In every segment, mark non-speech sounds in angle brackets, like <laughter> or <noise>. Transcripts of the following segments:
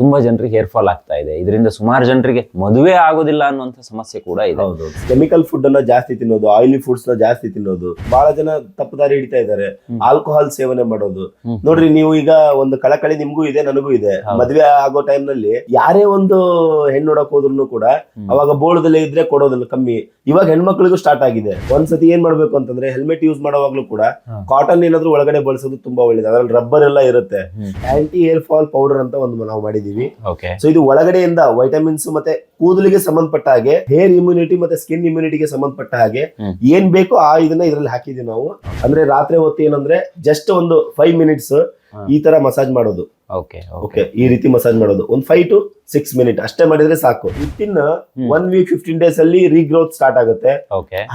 ತುಂಬಾ ಜನರಿಗೆ hair fall ಆಗ್ತಾ ಇದೆ. ಇದರಿಂದ ಸುಮಾರು ಜನರಿಗೆ ಮದುವೆ ಆಗೋದಿಲ್ಲ ಅನ್ನುವಂಥ ಸಮಸ್ಯೆ ಕೂಡ ಇದೆ. ಹೌದು ಕೆಮಿಕಲ್ ಫುಡ್ ಅನ್ನ ಜಾಸ್ತಿ ತಿನ್ನೋದು ಆಯಿಲಿ ಫುಡ್ಸ್ನ ಜಾಸ್ತಿ ತಿನ್ನೋದು ಬಹಳ ಜನ ತಪ್ಪು ದಾರಿ ಹಿಡಿತಾ ಇದ್ದಾರೆ. ಆಲ್ಕೋಹಾಲ್ ಸೇವನೆ ಮಾಡೋದು. ನೋಡ್ರಿ ನೀವು ಈಗ ಒಂದು ಕಳಕಳಿ ನಿಮ್ಗೂ ಇದೆ ನನಗೂ ಇದೆ. ಮದುವೆ ಮದ್ವೆ ಆಗೋ ಟೈಮ್ನಲ್ಲಿ ಯಾರೇ ಒಂದು ಹೆಣ್ಣು ನೋಡಕ್ ಹೋದ್ರು ಕೂಡ ಅವಾಗ ಬೋಳದಲ್ಲೇ ಇದ್ರೆ ಕೊಡೋದಿಲ್ಲ ಕಮ್ಮಿ. ಇವಾಗ ಹೆಣ್ಮಕ್ಳಿಗೂ ಸ್ಟಾರ್ಟ್ ಆಗಿದೆ. ಒಂದ್ಸತಿ ಏನ್ ಮಾಡ್ಬೇಕು ಅಂತಂದ್ರೆ ಹೆಲ್ಮೆಟ್ ಯೂಸ್ ಮಾಡುವಾಗ್ಲೂ ಕೂಡ ಕಾಟನ್ ಏನಾದ್ರೂ ಒಳಗಡೆ ಬಳಸೋದು ತುಂಬಾ ಒಳ್ಳೇದು. ಅದ್ರಲ್ಲಿ ರಬ್ಬರ್ ಎಲ್ಲ ಇರುತ್ತೆ. ಆಂಟಿ ಹೇರ್ ಫಾಲ್ ಪೌಡರ್ ಅಂತ ಒಂದು ನಾವು ಮಾಡಿದೀವಿ ಓಕೆ ಸೊ ಇದು ಒಳಗಡೆಯಿಂದ ವೈಟಮಿನ್ಸ್ ಮತ್ತೆ ಕೂದಲಿಗೆ ಸಂಬಂಧಪಟ್ಟ ಹಾಗೆ ಹೇರ್ ಇಮ್ಯುನಿಟಿ ಮತ್ತೆ ಸ್ಕಿನ್ ಇಮ್ಯುನಿಟಿಗೆ ಸಂಬಂಧಪಟ್ಟ ಹಾಗೆ. ಏನ್ ಬೇಕೋ ಆ ಇದನ್ನ ಇದ್ರಲ್ಲಿ ಹಾಕಿದೀವಿ ನಾವು. ಅಂದ್ರೆ ರಾತ್ರಿ ಹೊತ್ತು ಏನಂದ್ರೆ ಜಸ್ಟ್ ಒಂದು ಫೈವ್ ಮಿನಿಟ್ಸ್ ಈ ತರ ಮಸಾಜ್ ಮಾಡೋದು. ಓಕೆ ಓಕೆ ಈ ರೀತಿ ಮಸಾಜ್ ಮಾಡೋದು. ಒಂದು ಫೈವ್ ಟು ಸಿಕ್ಸ್ ಮಿನಿಟ್ ಅಷ್ಟೇ ಮಾಡಿದ್ರೆ ಸಾಕು. ಹ್ಮ್. ಒನ್ ವೀಕ್ ಫಿಫ್ಟೀನ್ ಡೇಸ್ ಅಲ್ಲಿ ರೀಗ್ರೋತ್ ಸ್ಟಾರ್ಟ್ ಆಗುತ್ತೆ.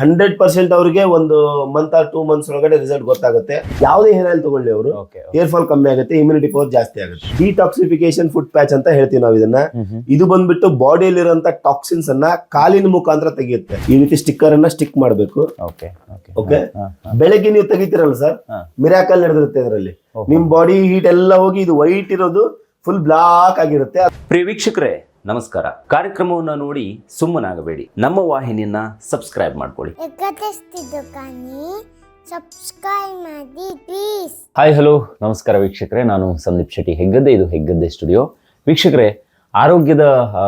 ಹಂಡ್ರೆಡ್ ಪರ್ಸೆಂಟ್ ಅವರಿಗೆ ಒಂದು ಮಂತ್ ಆರ್ ಟೂ ಮಂತ್ಸ್ ಒಳಗಡೆ ರಿಸಲ್ಟ್ ಗೊತ್ತಾಗುತ್ತೆ. ಯಾವುದೇ ಹೇರ್ ಆಯಿಲ್ ತಗೊಳ್ಳಿ ಅವರು. ಹೇರ್ ಫಾಲ್ ಕಮ್ಮಿ ಆಗುತ್ತೆ ಇಮ್ಯುನಿಟಿ ಪವರ್ ಜಾಸ್ತಿ ಆಗುತ್ತೆ. ಡಿಟಾಕ್ಸಿಫಿಕೇಶನ್ ಫುಡ್ ಪ್ಯಾಚ್ ಅಂತ ಹೇಳ್ತೀವಿ ನಾವು ಇದನ್ನ. ಇದು ಬಂದ್ಬಿಟ್ಟು ಬಾಡಿಯಲ್ಲಿರುವಂತ ಟಾಕ್ಸಿನ್ಸ್ ಅನ್ನ ಕಾಲಿನ ಮುಖಾಂತರ ತೆಗೆಯುತ್ತೆ. ಈ ರೀತಿ ಸ್ಟಿಕ್ಕರ್ ಅನ್ನ ಸ್ಟಿಕ್ ಮಾಡಬೇಕು. ಓಕೆ. ಬೆಳಗ್ಗೆ ನೀವು ತೆಗಿತೀರಲ್ಲ ಸರ್. ಮಿರಾಕಲ್ ನಡೆದಿರುತ್ತೆ ಇದರಲ್ಲಿ. ನಿಮ್ ಬಾಡಿ ಹೀಟ್ ಎಲ್ಲ ಹೋಗಿ ಇದು ವೈಟ್ ಇರೋದು ಫುಲ್ ಬ್ಲಾಕ್ ಆಗಿರುತ್ತೆ. ಪ್ರಿಯ ವೀಕ್ಷಕರೇ ನಮಸ್ಕಾರ. ಕಾರ್ಯಕ್ರಮವನ್ನು ನೋಡಿ ಸುಮ್ಮನಾಗಬೇಡಿ. ನಮ್ಮ ವಾಹಿನಿಯನ್ನ ಸಬ್ಸ್ಕ್ರೈಬ್ ಮಾಡ್ಕೊಳ್ಳಿ. ಹಾಯ್ ಹಲೋ ನಮಸ್ಕಾರ ವೀಕ್ಷಕರೇ ನಾನು ಸಂದೀಪ್ ಶೆಟ್ಟಿ ಹೆಗ್ಗದ್ದೆ. ಇದು ಹೆಗ್ಗದ್ದೆ ಸ್ಟುಡಿಯೋ ವೀಕ್ಷಕರೇ ಆರೋಗ್ಯದ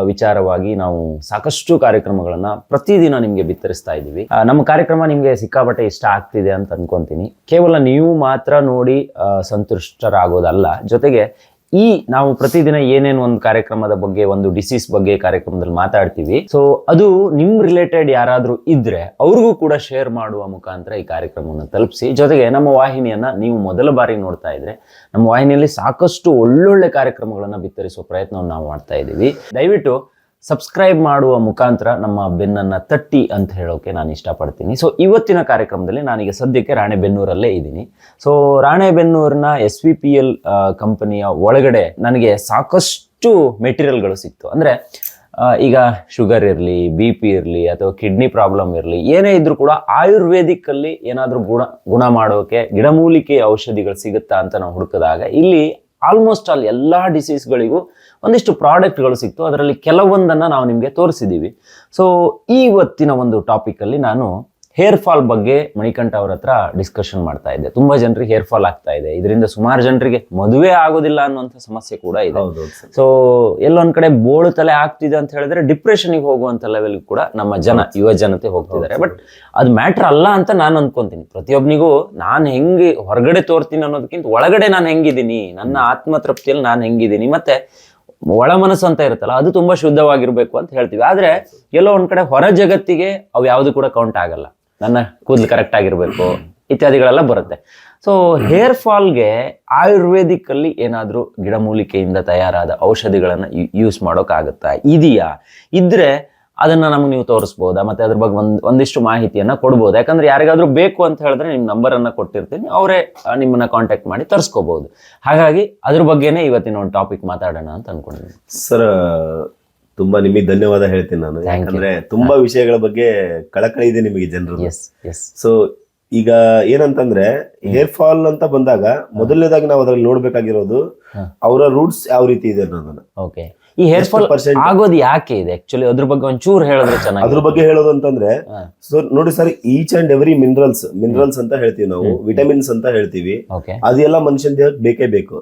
ವಿಚಾರವಾಗಿ ನಾವು ಸಾಕಷ್ಟು ಕಾರ್ಯಕ್ರಮಗಳನ್ನ ಪ್ರತಿದಿನ ನಿಮಗೆ ಬಿತ್ತರಿಸ್ತಾ ಇದ್ದೀವಿ. ಆ, ನಮ್ಮ ಕಾರ್ಯಕ್ರಮ ನಿಮಗೆ ಸಿಕ್ಕಾಪಟ್ಟೆ ಇಷ್ಟ ಆಗ್ತಿದೆ ಅಂತ ಅನ್ಕೊಂತೀನಿ. ಕೇವಲ ನೀವು ಮಾತ್ರ ನೋಡಿ ಸಂತುಷ್ಟರಾಗೋದಲ್ಲ. ಜೊತೆಗೆ ಈ ನಾವು ಪ್ರತಿದಿನ ಏನೇನು ಒಂದು ಕಾರ್ಯಕ್ರಮದ ಬಗ್ಗೆ, ಒಂದು ಡಿಸೀಸ್ ಬಗ್ಗೆ ಕಾರ್ಯಕ್ರಮದಲ್ಲಿ ಮಾತಾಡ್ತೀವಿ. ಸೊ ಅದು ನಿಮ್ ರಿಲೇಟೆಡ್ ಯಾರಾದ್ರೂ ಇದ್ರೆ ಅವ್ರಿಗೂ ಕೂಡ ಶೇರ್ ಮಾಡುವ ಮುಖಾಂತರ ಈ ಕಾರ್ಯಕ್ರಮವನ್ನು ತಲುಪಿಸಿ. ಜೊತೆಗೆ ನಮ್ಮ ವಾಹಿನಿಯನ್ನ ನೀವು ಮೊದಲ ಬಾರಿ ನೋಡ್ತಾ ಇದ್ರೆ, ನಮ್ಮ ವಾಹಿನಿಯಲ್ಲಿ ಸಾಕಷ್ಟು ಒಳ್ಳೊಳ್ಳೆ ಕಾರ್ಯಕ್ರಮಗಳನ್ನ ಬಿತ್ತರಿಸುವ ಪ್ರಯತ್ನವನ್ನು ನಾವು ಮಾಡ್ತಾ ಇದ್ದೀವಿ ದಯವಿಟ್ಟು ಸಬ್ಸ್ಕ್ರೈಬ್ ಮಾಡುವ ಮುಖಾಂತರ ನಮ್ಮ ಬೆನ್ನನ್ನು ತಟ್ಟಿ ಅಂತ ಹೇಳೋಕೆ ನಾನು ಇಷ್ಟಪಡ್ತೀನಿ. ಸೊ ಇವತ್ತಿನ ಕಾರ್ಯಕ್ರಮದಲ್ಲಿ ನಾನೀಗ ಸದ್ಯಕ್ಕೆ ರಾಣೆಬೆನ್ನೂರಲ್ಲೇ ಇದ್ದೀನಿ. ಸೊ ರಾಣೆಬೆನ್ನೂರಿನ ಎಸ್ ವಿ ಪಿ ಎಲ್ ಕಂಪನಿಯ ಒಳಗಡೆ ನನಗೆ ಸಾಕಷ್ಟು ಮೆಟೀರಿಯಲ್ಗಳು ಸಿಕ್ತು. ಅಂದರೆ ಈಗ ಶುಗರ್ ಇರಲಿ, ಬಿ ಪಿ ಇರಲಿ, ಅಥವಾ ಕಿಡ್ನಿ ಪ್ರಾಬ್ಲಮ್ ಇರಲಿ, ಏನೇ ಇದ್ರೂ ಕೂಡ ಆಯುರ್ವೇದಿಕ್ಕಲ್ಲಿ ಏನಾದರೂ ಗುಣ ಗುಣ ಮಾಡೋಕೆ, ಗಿಡಮೂಲಿಕೆ ಔಷಧಿಗಳು ಸಿಗುತ್ತಾ ಅಂತ ನಾವು ಹುಡುಕಿದಾಗ ಇಲ್ಲಿ ಆಲ್ಮೋಸ್ಟ್ ಆಲ್ ಎಲ್ಲ ಡಿಸೀಸ್ಗಳಿಗೂ ಒಂದಿಷ್ಟು ಪ್ರಾಡಕ್ಟ್ಗಳು ಸಿಕ್ತು. ಅದರಲ್ಲಿ ಕೆಲವೊಂದನ್ನು ನಾವು ನಿಮಗೆ ತೋರಿಸಿದ್ದೀವಿ ಸೊ ಇವತ್ತಿನ ಒಂದು ಟಾಪಿಕಲ್ಲಿ ನಾನು ಹೇರ್ ಫಾಲ್ ಬಗ್ಗೆ ಮಣಿಕಂಠ ಅವ್ರ ಹತ್ರ ಡಿಸ್ಕಷನ್ ಮಾಡ್ತಾ ಇದ್ದೆ. ತುಂಬಾ ಜನರಿಗೆ ಹೇರ್ ಫಾಲ್ ಆಗ್ತಾ ಇದೆ. ಇದರಿಂದ ಸುಮಾರು ಜನರಿಗೆ ಮದುವೆ ಆಗೋದಿಲ್ಲ ಅನ್ನುವಂಥ ಸಮಸ್ಯೆ ಕೂಡ ಇದೆ. ಸೊ ಎಲ್ಲೊಂದ್ ಕಡೆ ಬೋಳು ತಲೆ ಆಗ್ತಿದೆ ಅಂತ ಹೇಳಿದ್ರೆ ಡಿಪ್ರೆಷನ್ಗೆ ಹೋಗುವಂತ ಲೆವೆಲ್ ಕೂಡ ನಮ್ಮ ಜನ ಯುವ ಜನತೆ ಹೋಗ್ತಿದ್ದಾರೆ. ಬಟ್ ಅದು ಮ್ಯಾಟ್ರ್ ಅಲ್ಲ ಅಂತ ನಾನು ಅನ್ಕೊಂತೀನಿ. ಪ್ರತಿಯೊಬ್ಬನಿಗೂ ನಾನು ಹೆಂಗೆ ಹೊರಗಡೆ ತೋರ್ತೀನಿ ಅನ್ನೋದಕ್ಕಿಂತ ಒಳಗಡೆ ನಾನು ಹೆಂಗಿದ್ದೀನಿ ನನ್ನ ಆತ್ಮತೃಪ್ತಿಯಲ್ಲಿ ನಾನು ಹೆಂಗಿದ್ದೀನಿ. ಮತ್ತೆ ಒಳ ಮನಸ್ಸು ಅಂತ ಇರುತ್ತಲ್ಲ, ಅದು ತುಂಬಾ ಶುದ್ಧವಾಗಿರ್ಬೇಕು ಅಂತ ಹೇಳ್ತೀವಿ. ಆದ್ರೆ ಎಲ್ಲೋ ಒಂದ್ ಕಡೆ ಹೊರ ಜಗತ್ತಿಗೆ ಅವು ಯಾವುದು ಕೂಡ ಕೌಂಟ್ ಆಗಲ್ಲ. ನನ್ನ ಕೂದಲು ಕರೆಕ್ಟ್ ಆಗಿರ್ಬೇಕು, ಇತ್ಯಾದಿಗಳೆಲ್ಲ ಬರುತ್ತೆ. ಸೊ ಹೇರ್ ಫಾಲ್ಗೆ ಆಯುರ್ವೇದಿಕ್ ಅಲ್ಲಿ ಏನಾದರೂ ಗಿಡಮೂಲಿಕೆಯಿಂದ ತಯಾರಾದ ಔಷಧಿಗಳನ್ನ ಯೂಸ್ ಮಾಡೋಕ್ಕಾಗತ್ತಾ? ಇದೆಯಾ? ಇದ್ರೆ ಅದನ್ನ ನಮ್ಗೆ ನೀವು ತೋರಿಸ್ಬೋದಾ? ಮತ್ತೆ ಅದ್ರ ಬಗ್ಗೆ ಒಂದು ಒಂದಿಷ್ಟು ಮಾಹಿತಿಯನ್ನ ಕೊಡ್ಬೋದು. ಯಾಕಂದ್ರೆ ಯಾರಿಗಾದರೂ ಬೇಕು ಅಂತ ಹೇಳಿದ್ರೆ ನಿಮ್ಮ ನಂಬರ್ ಅನ್ನ ಕೊಟ್ಟಿರ್ತೀನಿ. ಅವರೇ ನಿಮ್ಮನ್ನ ಕಾಂಟ್ಯಾಕ್ಟ್ ಮಾಡಿ ತರಿಸ್ಕೋಬಹುದು ಹಾಗಾಗಿ ಅದ್ರ ಬಗ್ಗೆನೇ ಇವತ್ತಿನ ಒಂದು ಟಾಪಿಕ್ ಮಾತಾಡೋಣ ಅಂತ ಅನ್ಕೊಂಡಿದ್ದೀನಿ. ಸರ್ ತುಂಬಾ ನಿಮಗೆ ಧನ್ಯವಾದ ಹೇಳ್ತೀನಿ ನಾನು. ಯಾಕಂದ್ರೆ ತುಂಬಾ ವಿಷಯಗಳ ಬಗ್ಗೆ ಕಳಕಳಿ ಇದೆ ನಿಮಗೆ ಜನರು ಸೊ ಈಗ ಏನಂತಂದ್ರೆ ಹೇರ್ ಫಾಲ್ ಅಂತ ಬಂದಾಗ ಮೊದಲನೇದಾಗಿ ನಾವು ಅದ್ರಲ್ಲಿ ನೋಡ್ಬೇಕಾಗಿರೋದು ಅವರ ರೂಟ್ಸ್ ಯಾವ ರೀತಿ ಇದೆ ಅನ್ನೋದನ್ನ. ಓಕೆ ಈ ಹೇರ್ ಫಾಲ್ ಪರ್ಸೆಂಟ್ ಆಗೋದು ಯಾಕೆ ಇದೆ? ಆಕ್ಚುಲಿ ಅದ್ರ ಬಗ್ಗೆ ಒಂಚೂರು ಹೇಳಿದ್ರೆ ಅದ್ರ ಚೆನ್ನಾಗಿ ಬಗ್ಗೆ ಹೇಳೋದು ಅಂತಂದ್ರೆ ಸೊ ನೋಡಿ sir each and every minerals minerals ಅಂತ ಹೇಳ್ತೀವಿ ನಾವು ವಿಟಮಿನ್ಸ್ ಅಂತ ಹೇಳ್ತೀವಿ. ಅದೆಲ್ಲ ಮನುಷ್ಯನ ದೇಹಕ್ಕೆ ಬೇಕೇ ಬೇಕು.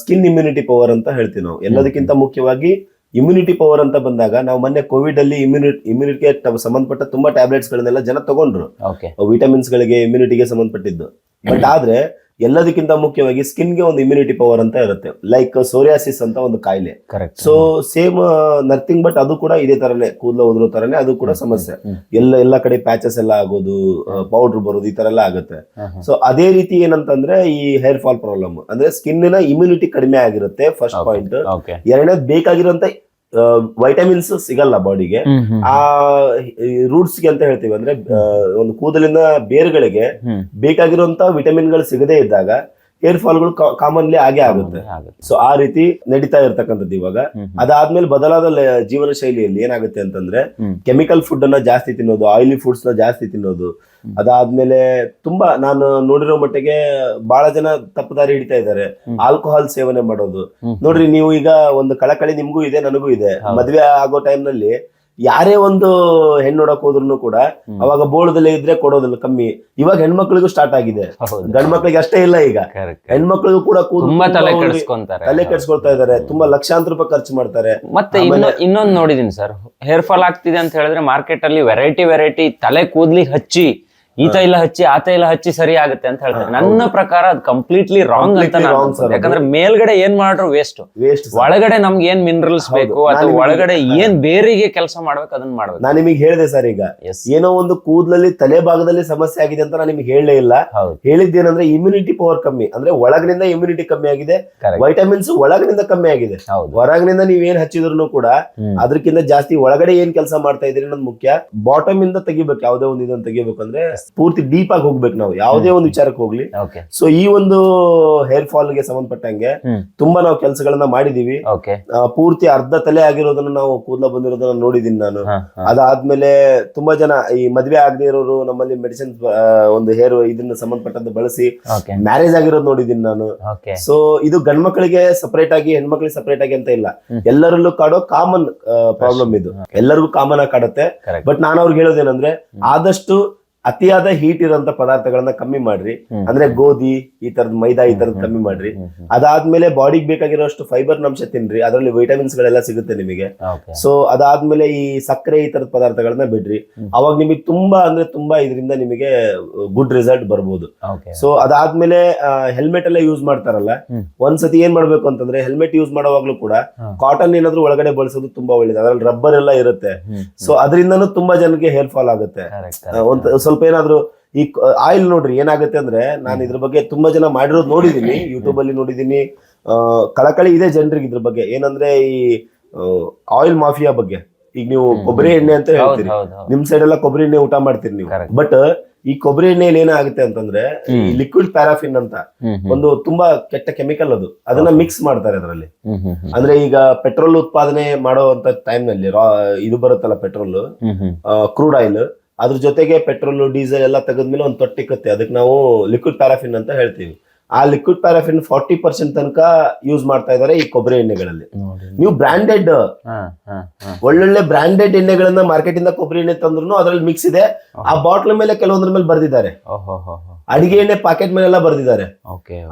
ಸ್ಕಿನ್ ಇಮ್ಯುನಿಟಿ ಪವರ್ ಅಂತ ಹೇಳ್ತೀವಿ ನಾವು. ಎಲ್ಲದಕ್ಕಿಂತ ಮುಖ್ಯವಾಗಿ ಇಮ್ಯುನಿಟಿ ಪವರ್ ಅಂತ ಬಂದಾಗ ನಾವು ಮೊನ್ನೆ ಕೋವಿಡ್ ಅಲ್ಲಿ ಇಮ್ಯುನಿಟಿ ಇಮ್ಯುನಿಟಿಗೆ ಸಂಬಂಧಪಟ್ಟ ತುಂಬಾ ಟ್ಯಾಬ್ಲೆಟ್ಸ್ ಗಳನ್ನೆಲ್ಲ ಜನ ತಗೊಂಡ್ರು. ವಿಟಮಿನ್ಸ್ ಗಳಿಗೆ ಇಮ್ಯುನಿಟಿಗೆ ಸಂಬಂಧಪಟ್ಟಿದ್ದು. ಬಟ್ ಆದ್ರೆ ಎಲ್ಲದಕ್ಕಿಂತ ಮುಖ್ಯವಾಗಿ ಸ್ಕಿನ್ಗೆ ಒಂದು ಇಮ್ಯುನಿಟಿ ಪವರ್ ಅಂತ ಇರುತ್ತೆ. ಲೈಕ್ ಸೋರಿಯಾಸಿಸ್ ಅಂತ ಒಂದು ಕಾಯಿಲೆ. Correct so same nothing but ಅದು ಕೂಡ ಇದೇ ತರನೇ ಕೂದಲು ಉದುರೋ ತರನೇ ಅದು ಕೂಡ ಸಮಸ್ಯೆ. ಎಲ್ಲ ಎಲ್ಲ ಕಡೆ ಪ್ಯಾಚಸ್ ಎಲ್ಲ ಆಗೋದು ಪೌಡರ್ ಬರೋದು ಈ ತರ ಎಲ್ಲ ಆಗುತ್ತೆ. ಸೊ ಅದೇ ರೀತಿ ಏನಂತಂದ್ರೆ ಈ ಹೇರ್ ಫಾಲ್ ಪ್ರಾಬ್ಲಮ್ ಅಂದ್ರೆ ಸ್ಕಿನ್ನ ಇಮ್ಯುನಿಟಿ ಕಡಿಮೆ ಆಗಿರುತ್ತೆ ಫಸ್ಟ್ ಪಾಯಿಂಟ್ ಎರಡನೇದು ಬೇಕಾಗಿರುವಂತ ವೈಟಮಿನ್ಸ್ ಸಿಗಲ್ಲ ಬಾಡಿಗೆ ಆ ರೂಟ್ಸ್ಗೆ ಅಂತ ಹೇಳ್ತೀವಿ. ಅಂದ್ರೆ ಒಂದು ಕೂದಲಿನ ಬೇರುಗಳಿಗೆ ಬೇಕಾಗಿರುವಂತ ವಿಟಮಿನ್ಗಳು ಸಿಗದೇ ಇದ್ದಾಗ ಹೇರ್ ಫಾಲ್ಗಳು ಕಾಮನ್ಲಿ ಆಗೇ ಆಗುತ್ತೆ. ಸೊ ಆ ರೀತಿ ನಡೀತಾ ಇರ್ತಕ್ಕಂಥದ್ದು ಇವಾಗ. ಅದಾದ್ಮೇಲೆ ಬದಲಾದ ಜೀವನ ಶೈಲಿಯಲ್ಲಿ ಏನಾಗುತ್ತೆ ಅಂತಂದ್ರೆ ಕೆಮಿಕಲ್ ಫುಡ್ ಅನ್ನ ಜಾಸ್ತಿ ತಿನ್ನೋದು ಆಯಿಲಿ ಫುಡ್ಸ್ನ ಜಾಸ್ತಿ ತಿನ್ನೋದು ಅದಾದ್ಮೇಲೆ ತುಂಬಾ ನಾನು ನೋಡಿರೋ ಮಟ್ಟಿಗೆ ಬಹಳ ಜನ ತಪ್ಪು ದಾರಿ ಹಿಡಿತಾ ಇದ್ದಾರೆ. ಆಲ್ಕೋಹಾಲ್ ಸೇವನೆ ಮಾಡೋದು. ನೋಡ್ರಿ ನೀವು ಈಗ ಒಂದು ಕಳಕಳಿ ನಿಮ್ಗೂ ಇದೆ ನನಗೂ ಇದೆ. ಮದ್ವೆ ಆಗೋ ಟೈಮ್ನಲ್ಲಿ ಯಾರೇ ಒಂದು ಹೆಣ್ಣು ನೋಡಕ್ ಹೋದ್ರು ಕೂಡ ಅವಾಗ ಬೋಳದಲ್ಲಿ ಇದ್ರೆ ಕೊಡೋದಿಲ್ಲ ಕಮ್ಮಿ. ಇವಾಗ ಹೆಣ್ಮಕ್ಳಿಗೂ ಸ್ಟಾರ್ಟ್ ಆಗಿದೆ. ಗಂಡ ಗಂಡ್ ಮಕ್ಳಿಗೆ ಅಷ್ಟೇ ಇಲ್ಲ ಈಗ. ಹೆಣ್ಮಕ್ಳಿಗೂ ಕೂಡ ತುಂಬಾ ತಲೆ ಕೆಡಿಸ್ಕೊಂತಾರೆ. ತಲೆ ಕೆಡ್ಸ್ಕೊಳ್ತಾ ಇದಾರೆ ತುಂಬಾ ಲಕ್ಷಾಂತರ ರೂಪಾಯಿ ಖರ್ಚು ಮಾಡ್ತಾರೆ. ಮತ್ತೆ ಇನ್ನು ಇನ್ನೊಂದು ನೋಡಿದೀನಿ ಸರ್. ಹೇರ್ ಫಾಲ್ ಆಗ್ತಿದೆ ಅಂತ ಹೇಳಿದ್ರೆ ಮಾರ್ಕೆಟ್ ಅಲ್ಲಿ ವೆರೈಟಿ ವೆರೈಟಿ ತಲೆ ಕೂದ್ಲಿ ಹಚ್ಚಿ ಈ ತೈಲ ಹಚ್ಚಿ ಆ ತೈಲ ಹಚ್ಚಿ ಸರಿ ಆಗುತ್ತೆ ಅಂತ ಹೇಳ್ತಾರೆ. ನನ್ನ ಪ್ರಕಾರ ಅದು ಕಂಪ್ಲೀಟ್ಲಿ ರಾಂಗ್ ಅಂತ ನಾನು. ಯಾಕಂದ್ರೆ ಮೇಲ್ಗಡೆ ಏನ್ ಮಾಡ್ರು ವೇಸ್ಟ್ ವೇಸ್ಟ್ ಒಳಗಡೆ ನಮ್ಗೆ ಏನ್ ಮಿನರಲ್ಸ್ ಬೇಕು ಅಥವಾ ಒಳಗಡೆ ಏನ್ ಬೇರೆಗೆ ಕೆಲಸ ಮಾಡ್ಬೇಕು ಅದನ್ನ ಮಾಡ್ಬೇಕು. ನಾನು ನಿಮಗೆ ಹೇಳಿದೆ ಸರ್ ಈಗ. ಏನೋ ಒಂದು ಕೂದಲಲ್ಲಿ ತಲೆ ಭಾಗದಲ್ಲಿ ಸಮಸ್ಯೆ ಆಗಿದೆ ಅಂತ ನಾನು ನಿಮ್ಗೆ ಹೇಳಲೇ ಇಲ್ಲ. ಹೇಳಿದ್ದೇನಂದ್ರೆ ಇಮ್ಯುನಿಟಿ ಪವರ್ ಕಮ್ಮಿ. ಅಂದ್ರೆ ಒಳಗಿನಿಂದ ಇಮ್ಯುನಿಟಿ ಕಮ್ಮಿ ಆಗಿದೆ. ವೈಟಮಿನ್ಸ್ ಒಳಗಿನಿಂದ ಕಮ್ಮಿ ಆಗಿದೆ. ಹೊರಗಿನಿಂದ ನೀವ್ ಏನ್ ಹಚ್ಚಿದ್ರು ಕೂಡ. ಅದಕ್ಕಿಂತ ಜಾಸ್ತಿ ಒಳಗಡೆ ಏನ್ ಕೆಲಸ ಮಾಡ್ತಾ ಇದ್ರಿ ಅನ್ನೋದು ಮುಖ್ಯ. ಬಾಟಮ್ ಇಂದ ತೆಗಿಬೇಕು ಯಾವ್ದೇ ಒಂದು ಇದನ್ನ ತೆಗಿಬೇಕು ಅಂದ್ರೆ ಪೂರ್ತಿ ಡೀಪ್ ಆಗಿ ಹೋಗ್ಬೇಕು ನಾವು. ಯಾವುದೇ ಒಂದು ವಿಚಾರಕ್ಕೆ ಹೋಗ್ಲಿ. ಸೊ ಈ ಒಂದು ಹೇರ್ ಫಾಲ್ಗೆ ಸಂಬಂಧಪಟ್ಟಂಗೆ. ತುಂಬಾ ನಾವು ಕೆಲಸಗಳನ್ನ ಮಾಡಿದೀವಿ. ಪೂರ್ತಿ ಅರ್ಧ ತಲೆ ಆಗಿರೋದನ್ನ ನಾವು ಕೂದಲ ಬಂದಿರೋದನ್ನ ನೋಡಿದೀನಿ ನಾನು. ಅದಾದ್ಮೇಲೆ ತುಂಬಾ ಜನ ಈ ಮದ್ವೆ ಆಗದೆ ಇರೋರು ನಮ್ಮಲ್ಲಿ ಮೆಡಿಸಿನ್ ಒಂದು ಹೇರ್ ಇದನ್ನ ಸಂಬಂಧಪಟ್ಟದ್ದು ಬಳಸಿ ಮ್ಯಾರೇಜ್ ಆಗಿರೋದು ನೋಡಿದೀನಿ ನಾನು. ಸೊ ಇದು ಗಂಡ್ ಮಕ್ಕಳಿಗೆ ಸಪರೇಟ್ ಆಗಿ ಹೆಣ್ಮಕ್ಳಿಗೆ ಸಪರೇಟ್ ಆಗಿ ಅಂತ ಇಲ್ಲ. ಎಲ್ಲರಲ್ಲೂ ಕಾಡೋ ಕಾಮನ್ ಪ್ರಾಬ್ಲಮ್ ಇದು. ಎಲ್ಲರಿಗೂ ಕಾಮನ್ ಆಗಿ ಕಾಡುತ್ತೆ. ಬಟ್ ನಾನು ಅವ್ರಿಗೆ ಹೇಳೋದೇನಂದ್ರೆ ಆದಷ್ಟು ಅತಿಯಾದ ಹೀಟ್ ಇರುವಂತ ಪದಾರ್ಥಗಳನ್ನ ಕಮ್ಮಿ ಮಾಡ್ರಿ. ಅಂದ್ರೆ ಗೋಧಿ ಈ ತರದ ಮೈದಾ ಈ ತರದ್ ಕಮ್ಮಿ ಮಾಡ್ರಿ. ಅದಾದ್ಮೇಲೆ ಬಾಡಿಗೆ ಬೇಕಾಗಿರೋಷ್ಟು ಫೈಬರ್ ಅಂಶ ತಿನ್ರಿ. ಅದರಲ್ಲಿ ವೈಟಮಿನ್ಸ್ ಗಳೆಲ್ಲ ಸಿಗುತ್ತೆ ನಿಮಗೆ. ಸೊ ಅದಾದ್ಮೇಲೆ ಈ ಸಕ್ಕರೆ ಈ ತರದ ಪದಾರ್ಥಗಳನ್ನ ಬಿಡ್ರಿ. ಅವಾಗ ನಿಮಗೆ ತುಂಬಾ ಅಂದ್ರೆ ತುಂಬಾ ಇದರಿಂದ ನಿಮಗೆ ಗುಡ್ ರಿಸಲ್ಟ್ ಬರ್ಬೋದು. ಸೊ ಅದಾದ್ಮೇಲೆ ಹೆಲ್ಮೆಟ್ ಎಲ್ಲ ಯೂಸ್ ಮಾಡ್ತಾರಲ್ಲ. ಒಂದ್ಸತಿ ಏನ್ ಮಾಡ್ಬೇಕು ಅಂತಂದ್ರೆ ಹೆಲ್ಮೆಟ್ ಯೂಸ್ ಮಾಡುವಾಗ್ಲೂ ಕೂಡ ಕಾಟನ್ ಏನಾದ್ರೂ ಒಳಗಡೆ ಬಳಸೋದು ತುಂಬಾ ಒಳ್ಳೇದು. ಅದ್ರಲ್ಲಿ ರಬ್ಬರ್ ಎಲ್ಲ ಇರುತ್ತೆ. ಸೊ ಅದರಿಂದನೂ ತುಂಬಾ ಜನಕ್ಕೆ ಹೇರ್ ಫಾಲ್ ಆಗುತ್ತೆ. ಒಂದ್ ಸ್ವಲ್ಪ ಏನಾದ್ರು ಈ ಆಯಿಲ್ ನೋಡ್ರಿ ಏನಾಗುತ್ತೆ ಅಂದ್ರೆ ನಾನು ಇದ್ರ ಬಗ್ಗೆ ತುಂಬಾ ಜನ ಮಾಡಿರೋದು ನೋಡಿದೀನಿ ಯೂಟ್ಯೂಬ್ ಅಲ್ಲಿ ನೋಡಿದೀನಿ. ಕಳಕಳಿ ಇದೆ ಜನರಿಗೆ ಇದ್ರ ಬಗ್ಗೆ. ಏನಂದ್ರೆ ಈ ಆಯಿಲ್ ಮಾಫಿಯಾ ಬಗ್ಗೆ. ಈಗ ನೀವು ಕೊಬ್ಬರಿ ಎಣ್ಣೆ ಅಂತ ಹೇಳ್ತೀರಿ. ನಿಮ್ ಸೈಡ್ ಎಲ್ಲ ಕೊಬ್ಬರಿ ಎಣ್ಣೆ ಊಟ ಮಾಡ್ತೀರಿ ನೀವು. ಬಟ್ ಈ ಕೊಬ್ಬರಿ ಎಣ್ಣೆಯಲ್ಲಿ ಏನಾಗುತ್ತೆ ಅಂತಂದ್ರೆ. ಲಿಕ್ವಿಡ್ ಪ್ಯಾರಾಫಿನ್ ಅಂತ ಒಂದು ತುಂಬಾ ಕೆಟ್ಟ ಕೆಮಿಕಲ್ ಅದು. ಅದನ್ನ ಮಿಕ್ಸ್ ಮಾಡ್ತಾರೆ ಅದರಲ್ಲಿ. ಅಂದ್ರೆ ಈಗ ಪೆಟ್ರೋಲ್ ಉತ್ಪಾದನೆ ಮಾಡುವಂತ ಟೈಮ್ನಲ್ಲಿ ಇದು ಬರುತ್ತಲ್ಲ ಪೆಟ್ರೋಲ್ ಕ್ರೂಡ್ ಆಯಿಲ್ ಅದ್ರ ಜೊತೆಗೆ ಪೆಟ್ರೋಲ್ ಡೀಸೆಲ್ ಎಲ್ಲ ತೆಗೆದ್ಮೇಲೆ ಒಂದು ತೊಟ್ಟಿಕ್ಕತ್ತೆ ಅದಕ್ಕೆ ನಾವು ಲಿಕ್ವಿಡ್ ಪ್ಯಾರಾಫಿನ್ ಅಂತ ಹೇಳ್ತೀವಿ. ಆ ಲಿಕ್ವಿಡ್ ಪ್ಯಾರಾಫಿನ್ ಫಾರ್ಟಿ ಪರ್ಸೆಂಟ್ ತನಕ ಯೂಸ್ ಮಾಡ್ತಾ ಇದಾರೆ ಈ ಕೊಬ್ಬರಿ ಎಣ್ಣೆಗಳಲ್ಲಿ. ನೀವು ಬ್ರಾಂಡೆಡ್ ಒಳ್ಳೊಳ್ಳೆ ಬ್ರಾಂಡೆಡ್ ಎಣ್ಣೆಗಳನ್ನ ಮಾರ್ಕೆಟ್ ಇಂದ ಕೊಬ್ಬರಿ ಎಣ್ಣೆ ತಂದ್ರು ಅದ್ರಲ್ಲಿ ಮಿಕ್ಸ್ ಇದೆ. ಆ ಬಾಟ್ಲ್ ಮೇಲೆ ಕೆಲವೊಂದ್ರ ಮೇಲೆ ಬರ್ದಿದ್ದಾರೆ. ಅಡಿಗೆ ಎಣ್ಣೆ ಪ್ಯಾಕೆಟ್ ಮೇಲೆಲ್ಲ ಬರ್ದಿದ್ದಾರೆ.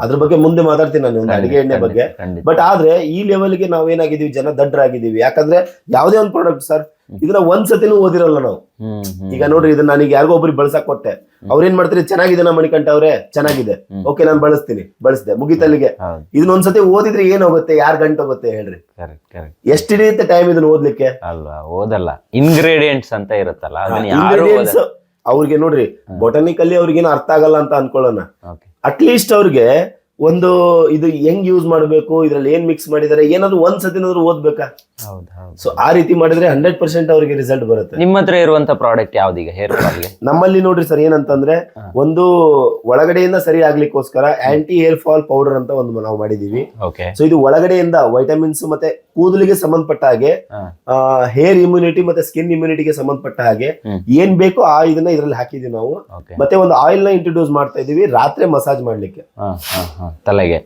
ಅದ್ರ ಬಗ್ಗೆ ಮುಂದೆ ಮಾತಾಡ್ತೀನಿ ನಾನು ಒಂದು ಅಡಿಗೆ ಎಣ್ಣೆ ಬಗ್ಗೆ. ಬಟ್ ಆದ್ರೆ ಈ ಲೆವೆಲ್ಗೆ ನಾವೇನಾಗಿದೀವಿ ಜನ ದಡ್ಡರಾಗಿದ್ದೀವಿ ಯಾಕಂದ್ರೆ ಯಾವುದೇ ಒಂದು ಪ್ರಾಡಕ್ಟ್ ಸರ್ ಇದನ್ನ ಒಂದ್ ಸತಿನೂ ಓದಿರಲ್ಲ ನಾವು. ಈಗ ನೋಡ್ರಿ ಇದನ್ನ ನನಗೆ ಯಾರಿಗೋ ಒಬ್ರಿಗೆ ಬಳಸಕ್ ಕೊಟ್ಟೆ. ಅವ್ರೇನ್ ಮಾಡ್ತೀರಿ? ಚೆನ್ನಾಗಿದೆ ನಾ ಮಣಿಕಂಠ ಅವ್ರೆ ಚೆನ್ನಾಗಿದೆ. ಓಕೆ ನಾನು ಬಳಸ್ತೀನಿ. ಬಳಸ್ದೆ. ಮುಗಿತಲ್ಲಿಗೆ. ಇದನ್ನ ಒಂದ್ಸತಿ ಓದಿದ್ರೆ ಏನ್ ಹೋಗುತ್ತೆ? ಯಾರ್ ಗಂಟೆ ಹೋಗುತ್ತೆ ಹೇಳ್ರಿ. ಎಷ್ಟ್ ಹಿಡಿಯುತ್ತೆ ಟೈಮ್ ಇದನ್ನ ಓದ್ಲಿಕ್ಕೆ? ಅಲ್ವಾ ಓದಲ್ಲ. ಇಂಗ್ರೀಡಿಯೆಂಟ್ಸ್ ಅಂತ ಇರುತ್ತಲ್ಲ ಇಂಗ್ರೀಡಿಯೆಂಟ್ಸ್ ಅವ್ರಿಗೆ ನೋಡ್ರಿ ಬೊಟನಿಕಲ್ಲಿ ಅವ್ರಿಗೇನು ಅರ್ಥ ಆಗಲ್ಲ ಅಂತ ಅನ್ಕೊಳ್ಳೋಣ. ಅಟ್ಲೀಸ್ಟ್ ಅವ್ರಿಗೆ ಒಂದು ಇದು ಹೆಂಗ್ ಯೂಸ್ ಮಾಡಬೇಕು ಇದ್ರಲ್ಲಿ ಏನ್ ಮಿಕ್ಸ್ ಮಾಡಿದಾರೆ ಏನಾದ್ರು ಒಂದ್ ಸತಿನಾದ್ರೂ ಓದ್ಬೇಕಾ? ಸೊ ಆ ರೀತಿ ಮಾಡಿದ್ರೆ ಹಂಡ್ರೆಡ್ ಪರ್ಸೆಂಟ್ ಅವರಿಗೆ ರಿಸಲ್ಟ್ ಬರುತ್ತೆ. ನಿಮ್ಮ ಹತ್ರ ಇರುವಂತ ಪ್ರಾಡಕ್ಟ್ ಯಾವ್ದೀಗ? ಹೇರ್ <coughs> ಫಾಲ್ಗೆ. ನಮ್ಮಲ್ಲಿ ನೋಡ್ರಿ ಸರ್ ಏನಂತಂದ್ರೆ ಒಂದು ಒಳಗಡೆಯಿಂದ ಸರಿ ಆಗ್ಲಿಕ್ಕೋಸ್ಕರ ಆಂಟಿ ಹೇರ್ ಫಾಲ್ ಪೌಡರ್ ಅಂತ ಒಂದು ನಾವು ಮಾಡಿದೀವಿ. ಸೊ ಇದು ಒಳಗಡೆಯಿಂದ ವೈಟಮಿನ್ಸ್ ಮತ್ತೆ ಕೂದಲಿಗೆ ಸಂಬಂಧಪಟ್ಟ ಹಾಗೆ ಹೇರ್ ಇಮ್ಯುನಿಟಿ ಮತ್ತೆ ಸ್ಕಿನ್ ಇಮ್ಯುನಿಟಿಗೆ ಸಂಬಂಧಪಟ್ಟ ಹಾಗೆ. ಏನ್ ಬೇಕೋ ಆ ಇದನ್ನ ಇದ್ರಲ್ಲಿ ಹಾಕಿದೀವಿ ನಾವು. ಮತ್ತೆ ಒಂದು ಆಯಿಲ್ನ ಇಂಟ್ರೊಡ್ಯೂಸ್ ಮಾಡ್ತಾ ಇದೀವಿ ರಾತ್ರಿ ಮಸಾಜ್ ಮಾಡ್ಲಿಕ್ಕೆ. ತಲೆಗೆ.